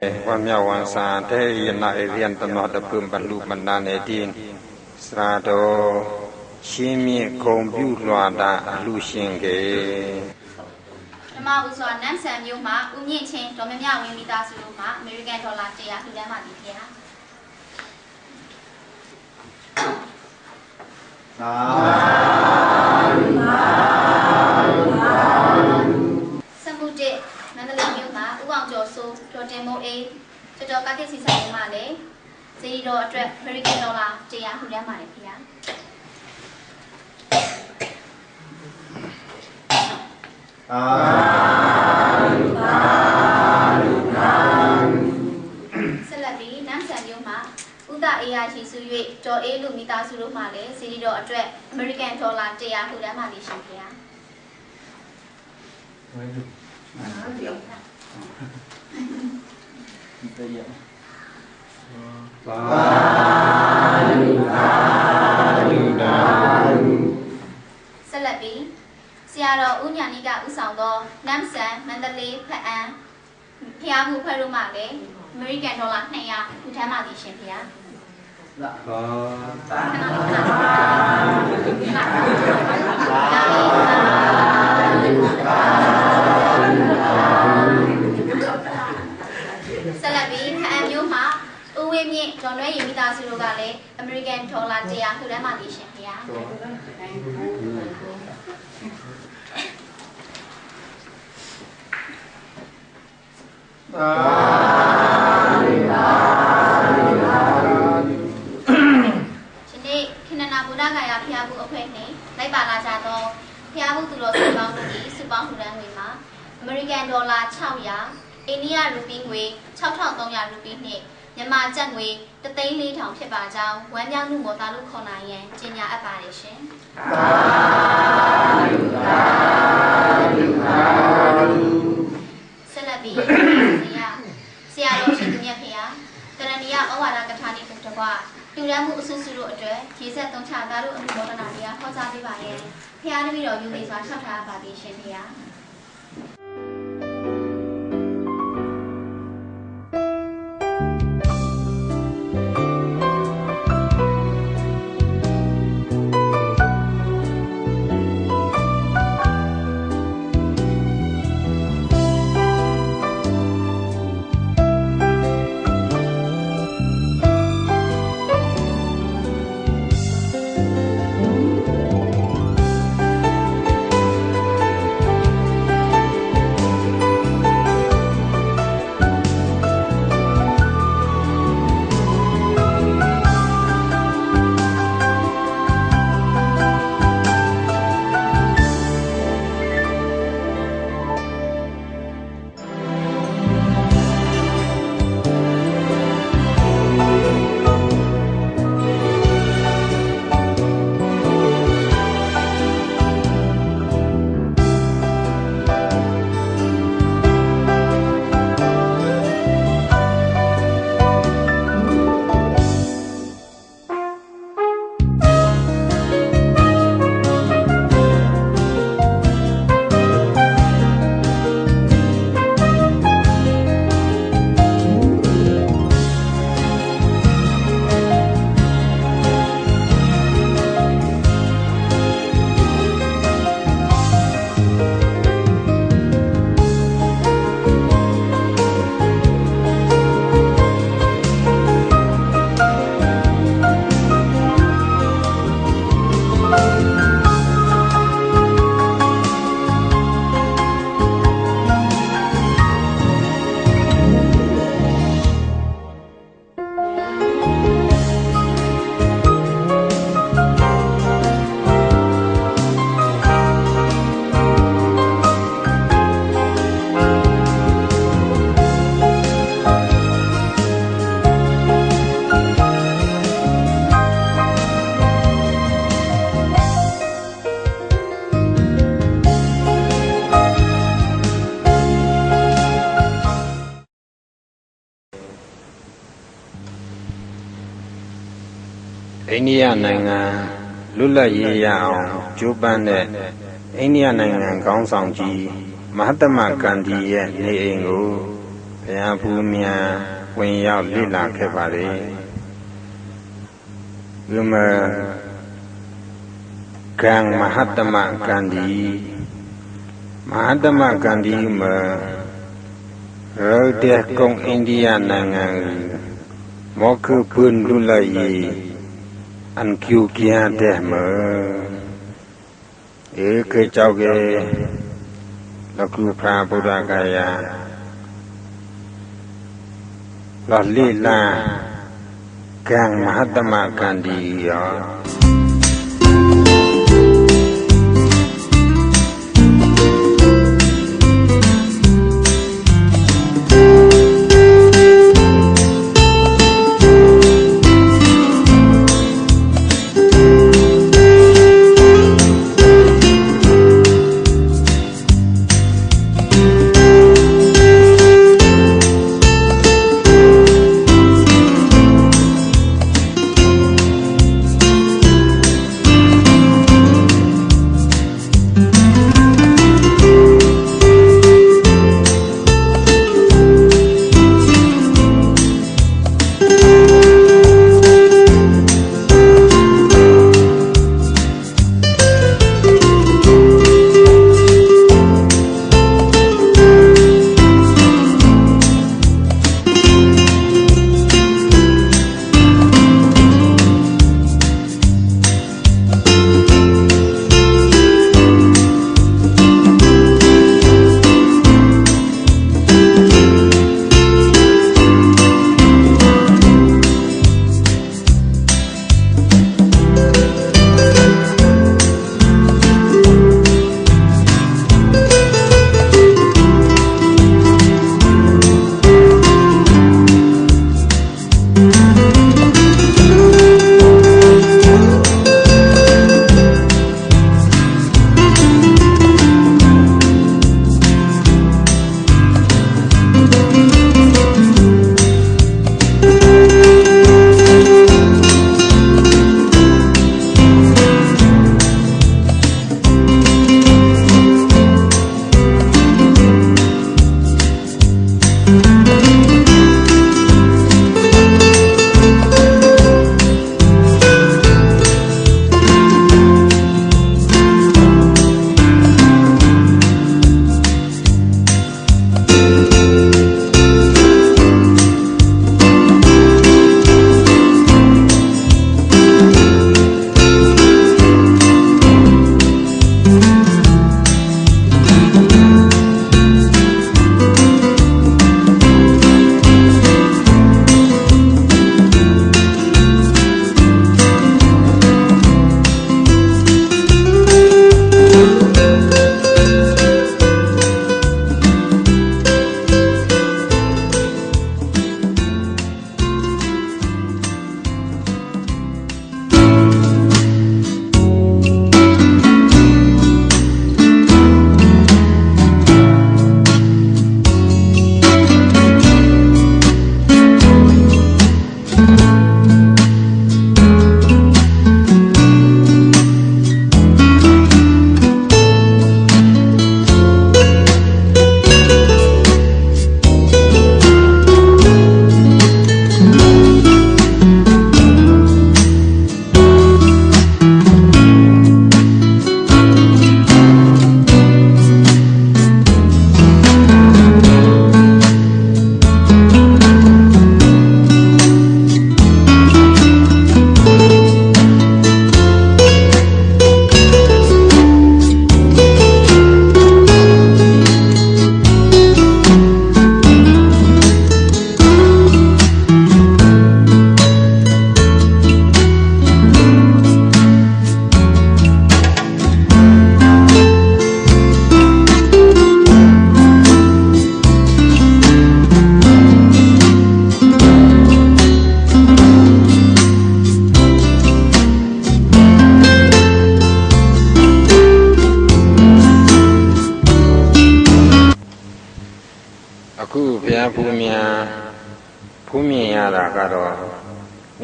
ဝမ်းမြောက်ဝမ်းသာတဲ့ယနာအရိယံတနောတပုပလူမနာနေတိစရာတော်ရှင်းမြင့်ဂုံပြုလွှာတာအလူရှင်ကေဓမ္မဥစွာနန်းဆန်မျိုးမှာဦးမြင့်ချင်းဒေါ်မမြဝင်းမိသားစုတို့မှာအမေရိကန်ဒေါ်လာ100လှူဒန်းပါသည်ခင်ဗျာစံ တင်မိုးအေးကျော်ကျော်ကားတစ်စီဆိုင်မှာလည်းဇီတော်အတွက် American Dollar 100လှူဒန်းပါတယ်ခင်ဗျာဆက်လက်ပြီးနမ်ဆန်မြို့မှာဥဒအေးရရှိစု၍ဒေါ်အေးလူမိသားစုတို့မှလည်းဇီတော်အတွက် American Dollar 100လှူဒန်းပါလိမ့်ရှင်ခင်ဗျာ ဆက်လက်ပြီးဆရာတော်ဦးညာနိကဦးဆောင်သောနမ်ဆန်မန္တလေးဖက်အံဖျားမှုဖွဲ့တို့မှလည်းအမေရိကန်ဒေါ်လာ200ထူထမ်းပါသည်ရှင်ဗျာခဏလေးခဏဆ င်းမြင့်ဒေါ်နွဲရီမိသားစုတို့ကလည်းအမေရိကန်ဒေါ်လာ100ထူထမ်းပါသည်ရှင်ဗျာဒီနေ့ခဏနာဗုဒ္ဓဂါယာဖျားဘူးအဖွဲ့နှင့်လိုက်ပါလာကြသောဖျားဘူးသူတော်စံပေါင်းတို့၏စုပေါင်းထူထမ်းငွေမှာအမေရိကန်ဒေါ်လာ600အိန္ဒိယရူပီငွေ6300ရူပီနှင့် မြန်မာကျပ်ငွေ3,400ဖြစ်ပါကြောင်းဝမ်းမြောက်မှုမော်သားလို့ခေါ်နိုင်ရန်ကြေညာအပ်ပါတယ်ရှင်ဆက်လက်ပြီးဆရာဆရာတော်ရှင်သူမြတ်ဖေဟာကရဏီယဩဝါဒကထာနိဘုဒ္ဓဘလူရန်မှုအဆူဆူတို့အတွက်ရေဆက်သုံးချသားတို့အမှုမောဒနာတရားဟောကြားပေးပါရဲ့ဖះတပည့်တော်ယူနေစွာလျှောက်ထားပါသည်ရှင်ဖေဟာ န္ဒိယနိုင်ငံလွတ်လပ်ရေးရအောင်ကြိုးပမ်းတဲ့အိန္ဒိယနိုင်ငံခေါင်းဆောင်ကြီးမဟာတမဂန္ဒီရဲ့နေအိမ်ကိုဖရားဖူးမြန်ဝင်ရောက်လေ့လာခဲ့ပါလေဒီမှာကံမဟာတမကန္ဒီမဟာတမကန္ဒီမှာရုတ်တဲ့ကုံအိန္ဒိယနိုင်ငံမောက္ခပွန်းလူလိုက် အန်ကျူကျန်တဲ့မှာဧကေကြောက်ကေလကုဖာဗုဒ္ဓဂယာလောလိလံကံမဟာတမကန္ဒီယော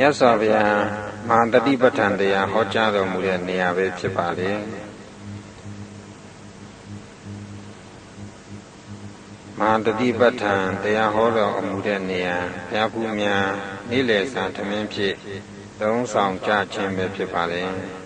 မြတ်စွာဘုရားမဟာတတိပဋ္ဌာန်တရားဟောကြားတော်မူတဲ့နေရာပဲဖြစ်ပါလေမဟာတတိပဋ္ဌာန်တရားဟောတော်အမှုတဲ့နေရာဘုရားဖူးများနေ့လည်စာသမင်းဖြင့်သုံးဆောင်ကြခြင်းပဲဖြစ်ပါလေ။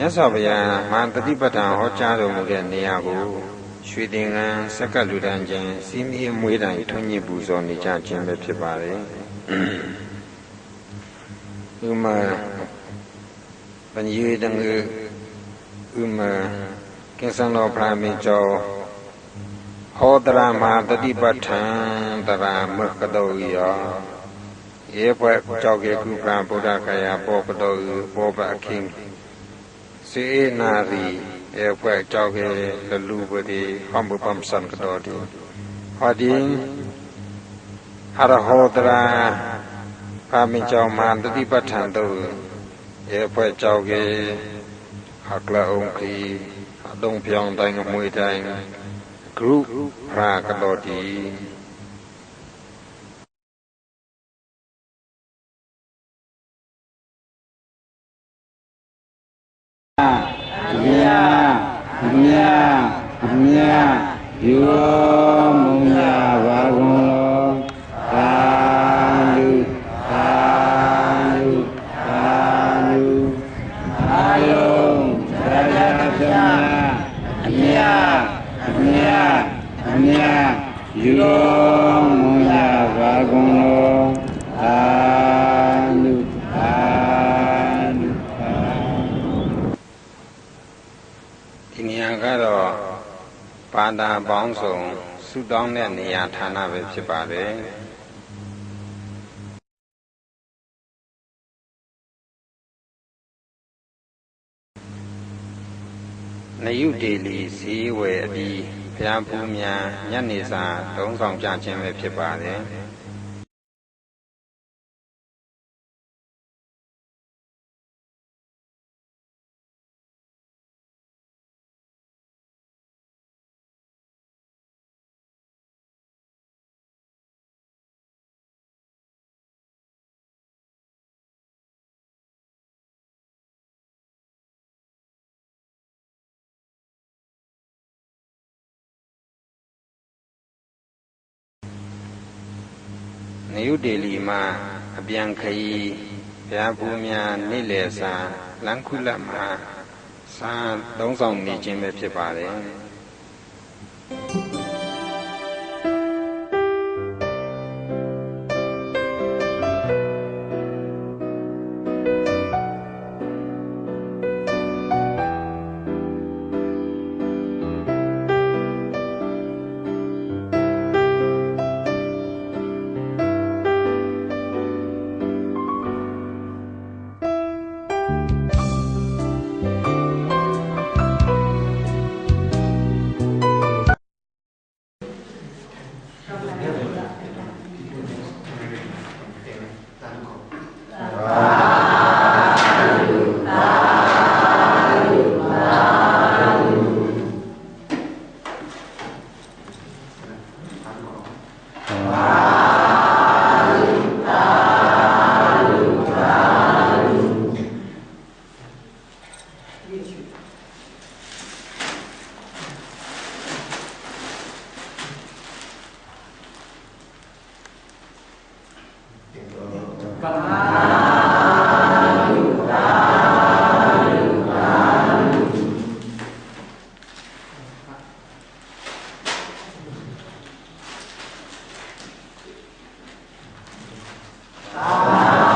မြတ်စွာဘုရားမဟာတတိပဋ္ဌာန်ဟောကြားတော်မူတဲ့နေရာကိုရွှေသင်္ကန်းစက္ကလူတန်းချင်းစီမီအမွေးတိုင်ထွန်းညစ်ပူဇော်နေကြခြင်းပဲဖြစ်ပါတယ်။ဥမာပညေတငယ်ဥမာကင်္စံတော်ဗြဟ္မင်းကျော်ဟောတရမဟာတတိပဋ္ဌာန်တရာမကတောယောရေဖွဲ့ကြောက်ကေကုပံဗုဒ္ဓခယာပောပတောဘောပအခင်း စေနာရီရေဖွဲ့ကြောက်ကေလလူပတိဟံဘပမ်စံကတော်တိဟောဒီဟရဟောတရာဖာမင်းကြောင့်မန္တတိပဋ္ဌာန်တို့ရေဖွဲ့ကြောက်ကေဟကလအောင်ခီအတုံးပြောင်းတိုင်းအမွေတိုင်းဂရုဖရာကတော်တိ မြတ်မြတ်မြတ်ယောမုံညာဘာကုန်လောသာဓုသာဓုသာဓုအာယုံသရတမြတ်မြတ်မြတ်မြတ်ယောမုံညာဘာကုန်လောသာဓုသာဓုသာဓု ဒီနေရာကတော့ပါတာပေါင်းစုံဆုတောင်းတဲ့နေရာဌာနပဲဖြစ်ပါတယ်နယုဒေလီဈေးဝယ်အပြီးဘုရားဖူးများညနေစာတုံးဆောင်ကြခြင်းပဲဖြစ်ပါတယ် နယုဒေလီမှာအပြန်ခရီးဘုရားဖူးများနေ့လည်စာလမ်းခုလက်မှာစာသုံးဆောင်နေခြင်းပဲဖြစ်ပါတယ်